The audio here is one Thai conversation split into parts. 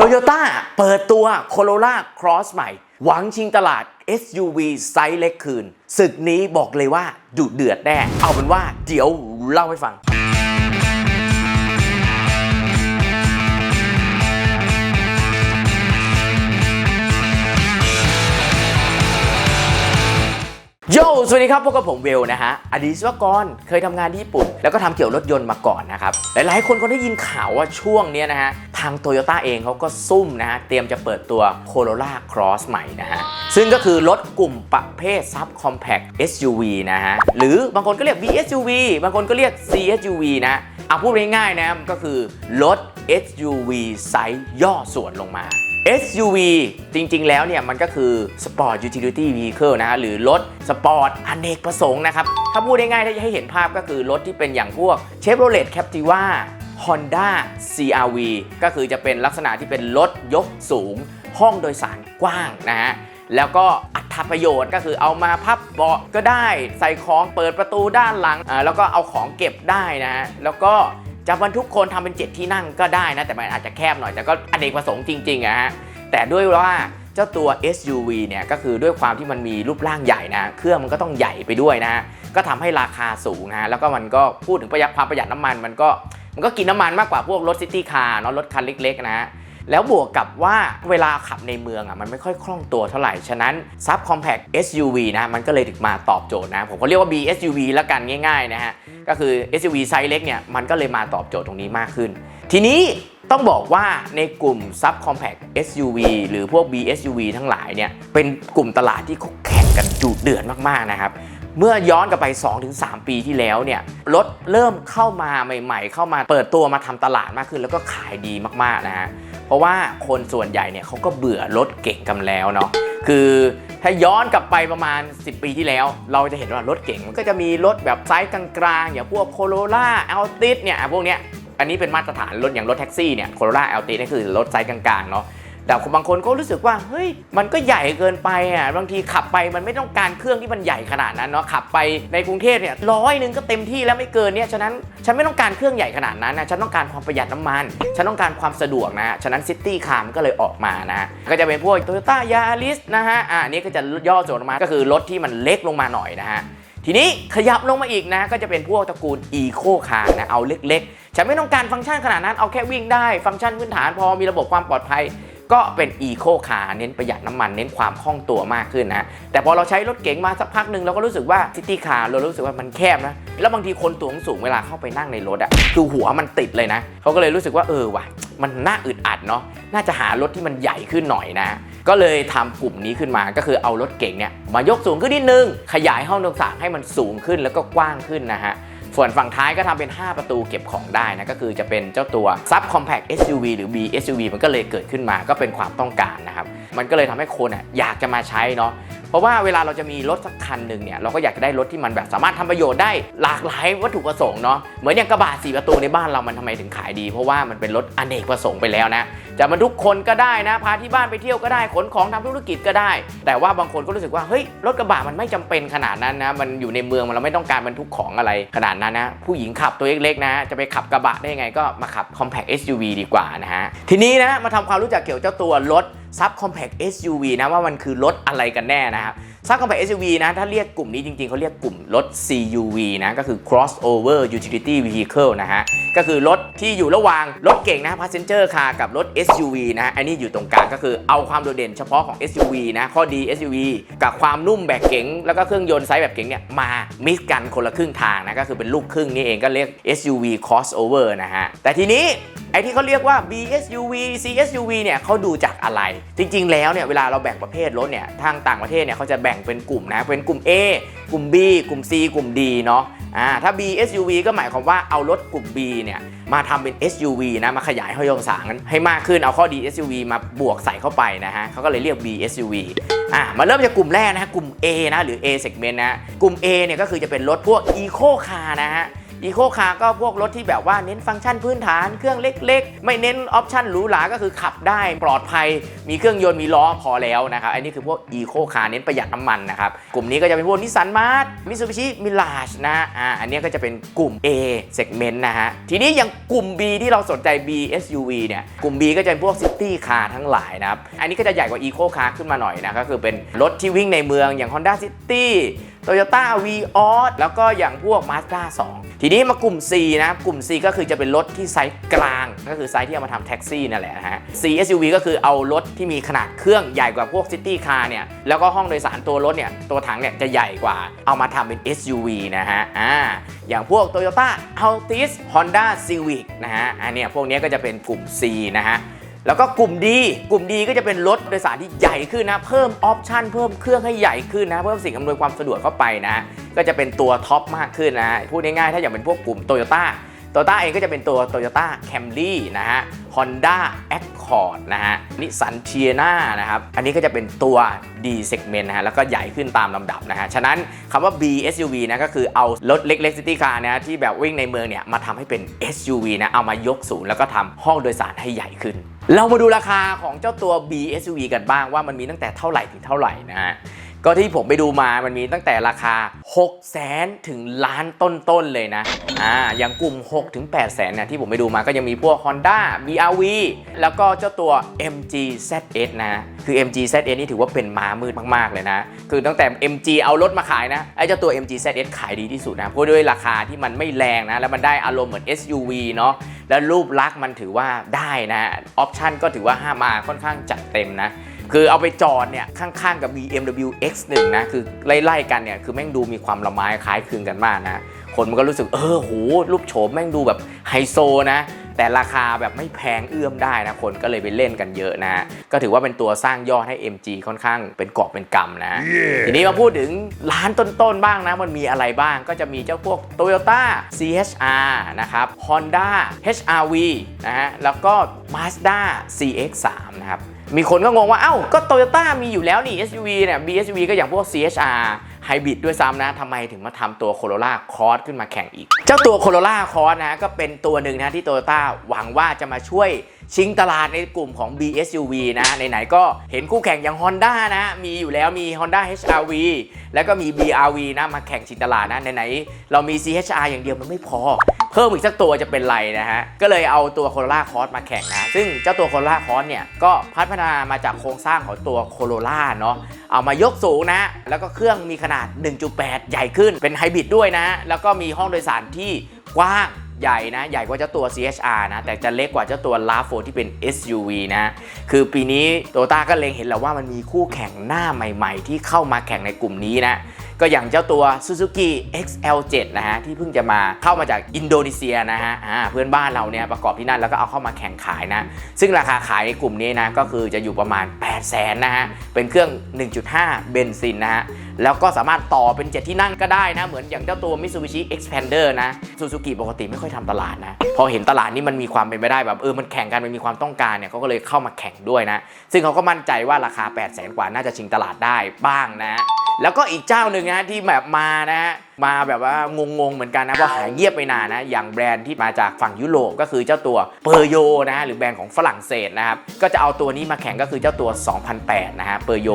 โตโยต้าเปิดตัว Corolla Cross ใหม่ หวังชิงตลาด SUV ไซส์เล็กคืน ศึกนี้บอกเลยว่าดุเดือดแน่ เอาเป็นว่าเดี๋ยวเล่าให้ฟัง โยสวัสดีครับพวกกับผมเวลนะฮะ อดีตวิศวกรเคยทำงานที่ญี่ปุ่น แล้วก็ทำเกี่ยวรถยนต์มาก่อนนะครับ หลายๆ คนก็ได้ยินข่าวว่าช่วงนี้นะฮะ ทางโตโยต้าเองเขาก็ซุ่มนะฮะ เตรียมจะเปิดตัว Corolla Cross ใหม่นะฮะ ซึ่งก็คือรถกลุ่มประเภท Sub Compact SUV นะฮะ หรือบางคนก็เรียก VSUV บางคนก็เรียก CSUV นะเอาพูดง่ายๆนะก็คือรถ SUV ไซส์ย่อส่วนลงมา SUV จริงๆ แล้วเนี่ยมันก็คือ Sport Utility Vehicle นะฮะหรือรถสปอร์ตอเนกประสงค์นะครับ ถ้าพูดง่ายๆถ้าจะให้เห็นภาพก็คือรถที่เป็นอย่างพวก Chevrolet Captiva Honda CRV ก็คือจะเป็นลักษณะที่เป็นรถยกสูง ห้องโดยสารกว้างนะฮะแล้วก็อัตประโยชน์ก็คือเอามาพับเบาะก็ได้ ใส่ของเปิดประตูด้านหลังแล้วก็เอาของเก็บได้นะฮะแล้วก็ จะบรรทุกคนทำเป็นเจ็ดที่นั่งก็ได้นะ แต่มันอาจจะแคบหน่อย แต่ก็อเนกประสงค์จริงๆอะฮะแต่ด้วยว่าเจ้าตัว SUV เนี่ยก็คือด้วยความที่มันมีรูปร่างใหญ่นะ เครื่องมันก็ต้องใหญ่ไปด้วยนะฮะก็ทำให้ราคาสูงนะฮะแล้วก็มันก็พูดถึงประหยัดความประหยัดน้ำมันมันก็มันก็กินน้ำมันมากกว่าพวกรถซิตี้คาร์เนาะรถคันเล็กๆนะฮะ แล้วบวกกับว่าเวลาขับในเมืองอะมันไม่ค่อยคล่องตัวเท่าไหร่ ฉะนั้น Sub Compact SUV นะมันก็เลยถึงมาตอบโจทย์นะ ผมก็เรียกว่า BSUV ละกันง่ายๆนะฮะ ก็คือ SUV ไซส์เล็กเนี่ยมันก็เลยมาตอบโจทย์ตรงนี้มากขึ้น ทีนี้ต้องบอกว่าในกลุ่ม Sub Compact SUV หรือพวก BSUV ทั้งหลายเนี่ยเป็นกลุ่มตลาดที่เขาแข่งกันดุเดือดมากๆนะครับเมื่อย้อนกลับไป 2-3 ปีที่แล้วเนี่ยรถเริ่มเข้ามาใหม่ ๆ เข้ามาเปิดตัวมาทำตลาดมากขึ้น แล้วก็ขายดีมากๆนะฮะ เพราะว่าคนส่วนใหญ่เนี่ยเขาก็เบื่อรถเก่งกันแล้วเนาะคือถ้าย้อนกลับไปประมาณ 10 ปีที่แล้ว เราจะเห็นว่ารถเก่งมันก็จะมีรถแบบไซส์กลางๆ อย่างพวกโคโรล่าเอลติสเนี่ยพวกเนี้ยอันนี้เป็นมาตรฐานรถอย่างรถแท็กซี่เนี่ยโคโรล่าเอลติสนี่คือรถไซส์กลางๆเนาะ แต่บางคนก็รู้สึกว่าเฮ้ยมันก็ใหญ่เกินไปอะบางทีขับไปมันไม่ต้องการเครื่องที่มันใหญ่ขนาดนั้นเนาะขับไปในกรุงเทพเนี่ยร้อยหนึ่งก็เต็มที่แล้วไม่เกินเนี่ยฉะนั้นฉันไม่ต้องการเครื่องใหญ่ขนาดนั้นนะฉันต้องการความประหยัดน้ำมัน ฉันต้องการความสะดวกนะฉะนั้นซิตี้คาร์ก็เลยออกมานะก็จะเป็นพวกโตโยต้ายาริสนะฮะอ่าอันนี้ก็จะย่อส่วนลงมาก็คือรถที่มันเล็กลงมาหน่อยนะฮะทีนี้ขยับลงมาอีกนะก็จะเป็นพวกตระกูล Eco Car นะเอาเล็กๆ ฉันไม่ต้องการฟังก์ชันขนาดนั้นเอาแค่วิ่งได้ฟังก์ชันพื้นฐานพอมีระบบความปลอดภัย ก็เป็น Eco Car เน้นประหยัดน้ำมันเน้นความคล่องตัวมากขึ้นนะแต่พอเราใช้รถเก๋งมาสักพักหนึ่งเราก็รู้สึกว่า City Car เรารู้สึกว่ามันแคบนะแล้วบางทีคนตัวสูงเวลาเข้าไปนั่งในรถอะคือหัวมันติดเลยนะเขาก็เลยรู้สึกว่าเออว่ะมันน่าอึดอัดเนาะน่าจะหารถที่มันใหญ่ขึ้นหน่อยนะ ก็เลยทำกลุ่มนี้ขึ้นมาก็คือเอารถเก๋งเนี่ยมายกสูงขึ้นนิดนึงขยายห้องโดยสารให้มันสูงขึ้นแล้วก็กว้างขึ้นนะฮะ ส่วนฝั่งท้ายก็ทำเป็น 5 ประตูเก็บของได้นะก็คือจะเป็นเจ้าตัว Sub Compact SUV หรือ B SUV มันก็เลยเกิดขึ้นมาก็เป็นความต้องการนะครับ มันก็เลยทำให้คนอะอยากจะมาใช้เนาะเพราะว่าเวลาเราจะมีรถสักคันหนึ่งเนี่ยเราก็อยากจะได้รถที่มันแบบสามารถทำประโยชน์ได้หลากหลายวัตถุประสงค์เนาะเหมือนอย่างกระบะสี่ประตูในบ้านเรามันทำไมถึงขายดี เพราะว่ามันเป็นรถอเนกประสงค์ไปแล้วนะจะบรรทุกคนก็ได้นะพาที่บ้านไปเที่ยวก็ได้ขนของทำธุรกิจก็ได้ แต่ว่าบางคนก็รู้สึกว่าเฮ้ยรถกระบะมันไม่จำเป็นขนาดนั้นนะมันอยู่ในเมืองมันเราไม่ต้องการบรรทุกของอะไรขนาดนั้นนะผู้หญิงขับตัวเล็กๆนะจะไปขับกระบะได้ยังไงก็มาขับ Compact SUV ดีกว่านะฮะทีนี้นะมาทำความรู้จักเกี่ยวกับเจ้าตัวรถ Sub Compact SUV นะว่ามันคือรถอะไรกันแน่นะครับ Sub Compact SUV นะ ถ้าเรียกกลุ่มนี้จริงๆ เขาเรียกกลุ่มรถ CUV นะ ก็คือ Crossover Utility Vehicle นะฮะ ก็คือรถที่อยู่ระหว่างรถเก่งนะ Passenger Car กับรถ SUV นะ อันนี้อยู่ตรงกลางก็คือเอาความโดดเด่นเฉพาะของ SUV นะ ข้อดี SUV กับความนุ่มแบบเก๋ง แล้วก็เครื่องยนต์ไซส์แบบเก๋งเนี่ย มา mix กันคนละครึ่งทางนะ ก็คือเป็นลูกครึ่งนี่เองก็เรียก SUV crossover นะฮะ แต่ทีนี้ไอ้ที่เขาเรียกว่า BSUV CSUV เนี่ยเขาดูจากอะไร จริง ๆ แล้วเนี่ยเวลาเราแบ่งประเภทรถเนี่ยทางต่างประเทศเนี่ยเขาจะแบ่งเป็นกลุ่มนะเป็นกลุ่ม A กลุ่ม B กลุ่ม C กลุ่ม D เนาะอ่าถ้า BSUV ก็หมายความว่าเอารถกลุ่ม B เนี่ยมาทำเป็น SUV นะมาขยายห้อยองศางให้มากขึ้นเอาข้อดี SUV มาบวกใส่เข้าไปนะฮะเขาก็เลยเรียก BSUV อ่ามาเริ่มจากกลุ่มแรกนะฮะกลุ่ม A นะหรือ A segment นะกลุ่ม A เนี่ยก็คือจะเป็นรถพวก Eco Car นะฮะ อีโคคาร์ก็พวกรถที่แบบว่าเน้นฟังก์ชันพื้นฐาน เครื่องเล็ก ๆ ไม่เน้นออปชั่นหรูหราก็คือขับได้ปลอดภัย มีเครื่องยนต์มีล้อพอแล้วนะครับอันนี้คือพวกอีโคคาร์เน้นประหยัดน้ำมันนะครับกลุ่มนี้ก็จะเป็นพวกนิสสันมาร์ t มิซูบิชิมิลาชนะอ่าอันนี้ก็จะเป็นกลุ่ม A segment นะฮะทีนี้อย่างกลุ่ม B ที่เราสนใจ B SUV เนี่ยกลุ่ม B ก็จะเป็นพวกซิตี้คาร์ทั้งหลายนะครับอันนี้ก็จะใหญ่กว่าอีโคคาร์ขึ้นมาหน่อยนะก็คือเป็นรถที่วิ่งในเมืองอย่าง Honda City Toyota v ีออแล้วก็อย่างพวก Mazda 2 ทีนี้มากลุ่ม C นะกลุ่ม C ก็คือจะเป็นรถที่ไซส์กลาง ก็คือไซส์ที่เอามาทำแท็กซี่นั่นแหละนะฮะ C SUV ก็คือเอารถที่มีขนาดเครื่องใหญ่กว่าพวก City Car เนี่ยแล้วก็ห้องโดยสารตัวรถเนี่ยตัวถังเนี่ยจะใหญ่กว่า เอามาทำเป็น SUV นะฮะอ่าอย่างพวก Toyota Altis Honda Civic นะฮะอันเนี้ยพวกนี้ก็จะเป็นกลุ่ม C นะฮะ แล้วก็กลุ่มดีกลุ่มดีก็จะเป็นรถโดยสารที่ใหญ่ขึ้นนะ เพิ่มออปชันเพิ่มเครื่องให้ใหญ่ขึ้นนะ เพิ่มสิ่งอำนวยความสะดวกเข้าไปนะ ก็จะเป็นตัวท็อปมากขึ้นนะ พูดง่ายๆ ถ้าอย่างเป็นพวกกลุ่มโตโยต้า โตโยต้าเองก็จะเป็นตัว Toyota Camry นะฮะ Honda Accord นะฮะ Nissan t i a n a นะครับ อันนี้ก็จะเป็นตัว D segment นะฮะ แล้วก็ใหญ่ขึ้นตามลำดับนะฮะ ฉะนั้นคำว่า B SUV นะก็คือเอารถเล็กๆ City Car นะที่แบบวิ่งในเมืองเนี่ย มาทำให้เป็น SUV นะ เอามายกสูงแล้วก็ทำห้องโดยสารให้ใหญ่ขึ้น เรามาดูราคาของเจ้าตัว B SUV กันบ้างว่ามันมีตั้งแต่เท่าไหร่ถึงเท่าไหร่นะฮะ ก็ที่ผมไปดูมามันมีตั้งแต่ราคา 6 0แสนถึงล้านต้นๆเลยนะ อ่า อย่างกลุ่ม 6 ถึง8แสนเนี่ยที่ผมไปดูมาก็ยังมีพวก Honda BRV แล้วก็เจ้าตัว MG ZS นะ คือ MG ZS นี่ถือว่าเป็นม้ามืดมากๆเลยนะ คือตั้งแต่ MG เอารถมาขายนะ ไอ้เจ้าตัว MG ZS ขายดีที่สุดนะ เพราะด้วยราคาที่มันไม่แรงนะ แล้วมันได้อารมณ์เหมือน SUV เนาะ แล้วรูปลักษณ์มันถือว่าได้นะ ออปชันก็ถือว่าห้ามาค่อนข้างจัดเต็มนะ คือเอาไปจอดเนี่ยข้างๆกับ BMW X1 นะคือไล่ๆกันเนี่ยคือแม่งดูมีความละไม้คล้ายคลึงกันมากนะคนมันก็รู้สึกเออโหรูปโฉมแม่งดูแบบไฮโซนะแต่ราคาแบบไม่แพงเอื้อมได้นะคนก็เลยไปเล่นกันเยอะนะ ก็ถือว่าเป็นตัวสร้างยอดให้ MG ค่อนข้างเป็นกอบเป็นกำนะทีนี้มาพูดถึงร้านต้นๆบ้างนะ มันมีอะไรบ้างก็จะมีเจ้าพวก Toyota CHR นะครับ Honda HRV นะฮะแล้วก็ Mazda CX3 นะครับ มีคนก็งงว่า เอ้า ก็โตโยต้ามีอยู่แล้วนี่ SUV เนี่ย BSUV ก็อย่างพวก CHR ไฮบริดด้วยซ้ำนะทำไมถึงมาทำตัว Corolla Cross ขึ้นมาแข่งอีก เจ้าตัว Corolla Cross นะ ก็เป็นตัวหนึ่งนะที่โตโยต้าหวังว่าจะมาช่วย ชิงตลาดในกลุ่มของ BSUV นะไหนๆก็เห็นคู่แข่งอย่าง Honda นะ มีอยู่แล้วมี Honda HRV แล้วก็มี BRV นะมาแข่งชิงตลาดนะไหนๆเรามี CHR อย่างเดียวมันไม่พอ เพิ่มอีกสักตัวจะเป็นไรนะฮะ ก็เลยเอาตัว Corolla Cross มาแข่งนะซึ่งเจ้าตัว Corolla Cross เนี่ยก็พัฒนามาจากโครงสร้างของตัว Corolla เนาะเอามายกสูงนะ แล้วก็เครื่องมีขนาด 1.8 ใหญ่ขึ้นเป็นไฮบริดด้วยนะ แล้วก็มีห้องโดยสารที่กว้าง ใหญ่นะ ใหญ่กว่าเจ้าตัว CHR นะ แต่จะเล็กกว่าเจ้าตัว RAV4 ที่เป็น SUV นะ คือปีนี้โตต้าก็เล็งเห็นแล้วว่ามันมีคู่แข่งหน้าใหม่ ๆ ที่เข้ามาแข่งในกลุ่มนี้นะ ก็อย่างเจ้าตัว Suzuki XL7 นะฮะที่เพิ่งจะมาเข้ามาจากอินโดนีเซียนะฮะเพื่อนบ้านเราเนี่ยประกอบที่นั่นแล้วก็เอาเข้ามาแข่งขายนะซึ่งราคาขายในกลุ่มนี้นะก็คือจะอยู่ประมาณ 8 0 0แสนนะฮะเป็นเครื่อง 1.5 เบนซินนะฮะแล้วก็สามารถต่อเป็น 7 ที่นั่งก็ได้นะ เหมือนอย่างเจ้าตัว Mitsubishi Expander นะ Suzuki ปกติไม่ค่อยทำตลาดนะ พอเห็นตลาดนี้มันมีความเป็นไปได้แบบเออมันแข่งกันมันมีความต้องการเนี่ยเขาก็เลยเข้ามาแข่งด้วยนะ ซึ่งเขาก็มั่นใจว่าราคา 8 0 0แสนกว่าน่าจะชิงตลาดได้บ้างนะ แล้วก็อีกเจ้าหนึ่งนะที่แบบมานะฮะมาแบบว่างงๆเหมือนกันนะเพราะหายเงียบไปนานนะอย่างแบรนด์ที่มาจากฝั่งยุโรปก็คือเจ้าตัวเปอร์โยนะฮะหรือแบรนด์ของฝรั่งเศสนะครับก็จะเอาตัวนี้มาแข่งก็คือเจ้าตัว 2008 นะฮะเปอร์โย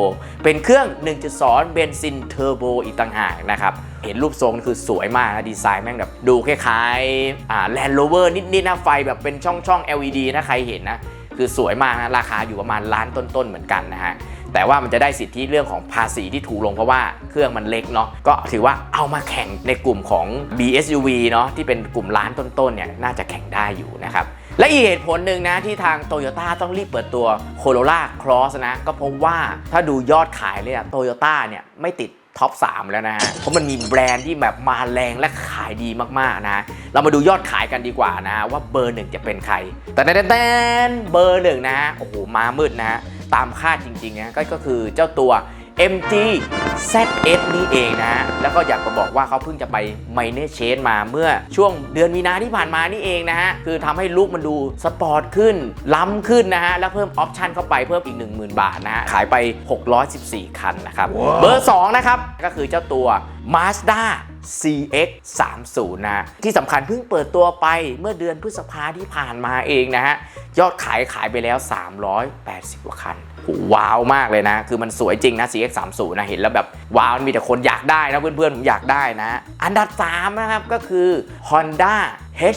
เป็นเครื่อง 1.2 เบนซินเทอร์โบอีกต่างหากนะครับเห็นรูปทรงคือสวยมากนะดีไซน์แม่งแบบดูคล้ายๆแลนด์โรเวอร์นิดๆนะไฟแบบเป็นช่องๆ LED นะใครเห็นนะ คือสวยมากนะราคาอยู่ประมาณล้านต้นๆเหมือนกันนะฮะแต่ว่ามันจะได้สิทธิเรื่องของภาษีที่ถูกลงเพราะว่าเครื่องมันเล็กเนาะก็ถือว่าเอามาแข่งในกลุ่มของ BSUV เนาะที่เป็นกลุ่มล้านต้นๆเนี่ยน่าจะแข่งได้อยู่นะครับและอีกเหตุผลหนึ่งนะที่ทาง Toyota ต้องรีบเปิดตัว Corolla Cross นะก็เพราะว่าถ้าดูยอดขายเลยอะโตโยต้าเนี่ยไม่ติด ท็อป 3 แล้วนะฮะ เพราะมันมีแบรนด์ที่แบบมาแรงและขายดีมากๆนะ เรามาดูยอดขายกันดีกว่านะ ว่าเบอร์หนึ่งจะเป็นใคร แต่แตนๆเบอร์หนึ่งนะ โอ้โห มามืดนะ ตามคาดจริงๆนะก็คือเจ้าตัว MG ZS นี่เองนะฮะแล้วก็อยากจะบอกว่าเขาเพิ่งจะไป m i n o r Change มาเมื่อช่วงเดือนมีนาที่ผ่านมานี่เองนะฮะ คือทำให้ลุคมันดูสปอร์ตขึ้น ล้ำขึ้นนะฮะ แล้วเพิ่มออปชันเข้าไปเพิ่มอีก 10,000 บาทนะฮะ ขายไป 614 คันนะครับเบอร์ 2 นะครับ ก็คือเจ้าตัว Mazda CX 3 0นะฮะที่สำคัญเพิ่งเปิดตัวไปเมื่อเดือนพฤษภาที่ผ่านมาเองนะฮะ ยอดขายขายไปแล้ว 380กว่าคันว้าวมากเลยนะ คือมันสวยจริงนะ CX 3 0นะเห็นแล้วแบบว้าวมีแต่คนอยากได้นะเพื่อนๆผมอยากได้นะ อันดับ 3 นะครับก็คือ Honda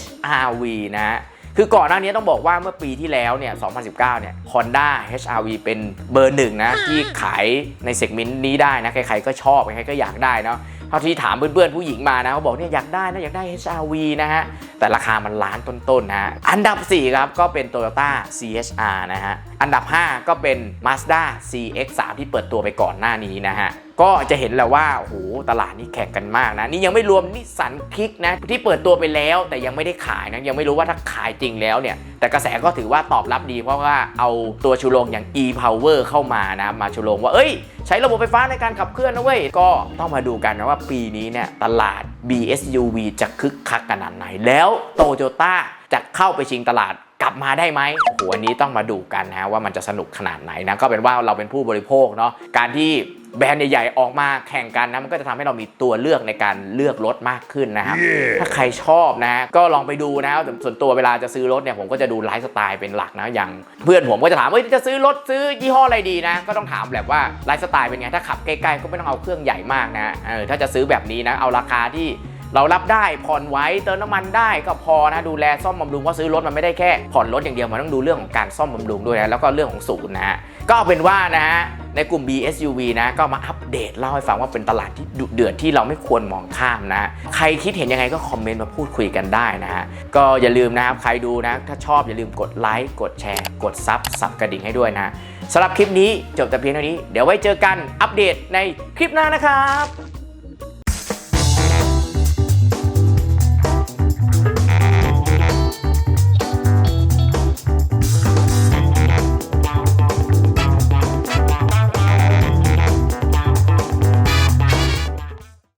HRV นะฮะคือก่อนหน้านี้ต้องบอกว่าเมื่อปีที่แล้วเนี่ย 2019 เนี่ย Honda HRV เป็นเบอร์หนึ่งนะ ที่ขายในเซกเมนต์นี้ได้นะ ใครๆก็ชอบ ใครๆก็อยากได้เนาะ เท่าที่ถามเพื่อนๆผู้หญิงมานะเขาบอกเนี่ยอยากได้นะอยากได้ HRV นะฮะแต่ราคามันล้านต้นๆนะฮะอันดับ 4 ครับก็เป็น Toyota CHR นะฮะอันดับ 5 ก็เป็น Mazda CX-3 ที่เปิดตัวไปก่อนหน้านี้นะฮะ ก็จะเห็นแล้วว่าโอ้โหตลาดนี้แข่งกันมากนะ นี่ยังไม่รวมนิสสันคลิกนะ ที่เปิดตัวไปแล้วแต่ยังไม่ได้ขายนะ ยังไม่รู้ว่าถ้าขายจริงแล้วเนี่ย แต่กระแสก็ถือว่าตอบรับดีเพราะว่าเอาตัวชูโรงอย่าง e-power เข้ามานะ มาชูโรงว่าเอ้ย ใช้ระบบไฟฟ้าในการขับเคลื่อนนะเว้ย ก็ต้องมาดูกันนะว่าปีนี้เนี่ยตลาด BSUV จะคึกคักขนาดไหนแล้วโตโยต้าจะเข้าไปชิงตลาดกลับมาได้ไหมโอ้โหอันนี้ต้องมาดูกันนะว่ามันจะสนุกขนาดไหนนะ ก็เป็นว่าเราเป็นผู้บริโภคเนาะ การที่ แบรนด์ใหญ่ๆออกมาแข่งกันนะมันก็จะทำให้เรามีตัวเลือกในการเลือกรถมากขึ้นนะครับถ้าใครชอบนะก็ลองไปดูนะแต่ส่วนตัวเวลาจะซื้อรถเนี่ยผมก็จะดูไลฟ์สไตล์เป็นหลักนะอย่าง เพื่อนผมก็จะถามว่าจะซื้อรถซื้อยี่ห้ออะไรดีนะ ก็ต้องถามแบบว่าไลฟ์สไตล์เป็นไงถ้าขับใกล้ๆก็ไม่ต้องเอาเครื่องใหญ่มากนะเออถ้าจะซื้อแบบนี้นะเอาราคาที่ เรารับได้ผ่อนไว้เติมน้ำมันได้ก็พอนะดูแลซ่อมบำรุงเพราะซื้อรถมันไม่ได้แค่ ผ่อนรถอย่างเดียวมันต้องดูเรื่องของการซ่อมบำรุงด้วยนะแล้วก็เรื่องของศูนย์นะฮะก็เอาเป็นว่านะฮะในกลุ่ม BSUV นะก็มาอัปเดตเล่าให้ฟังว่าเป็นตลาดที่ดุเดือดที่เราไม่ควรมองข้ามนะใครคิดเห็นยังไงก็คอมเมนต์มาพูดคุยกันได้นะฮะก็อย่าลืมนะครับใครดูนะถ้าชอบอย่าลืมกดไลค์กดแชร์ กดซับสับกระดิ่งให้ด้วยนะสำหรับคลิปนี้จบแต่เพียงเท่านี้ เดี๋ยวไว้เจอกันอัปเดตในคลิปหน้านะครับ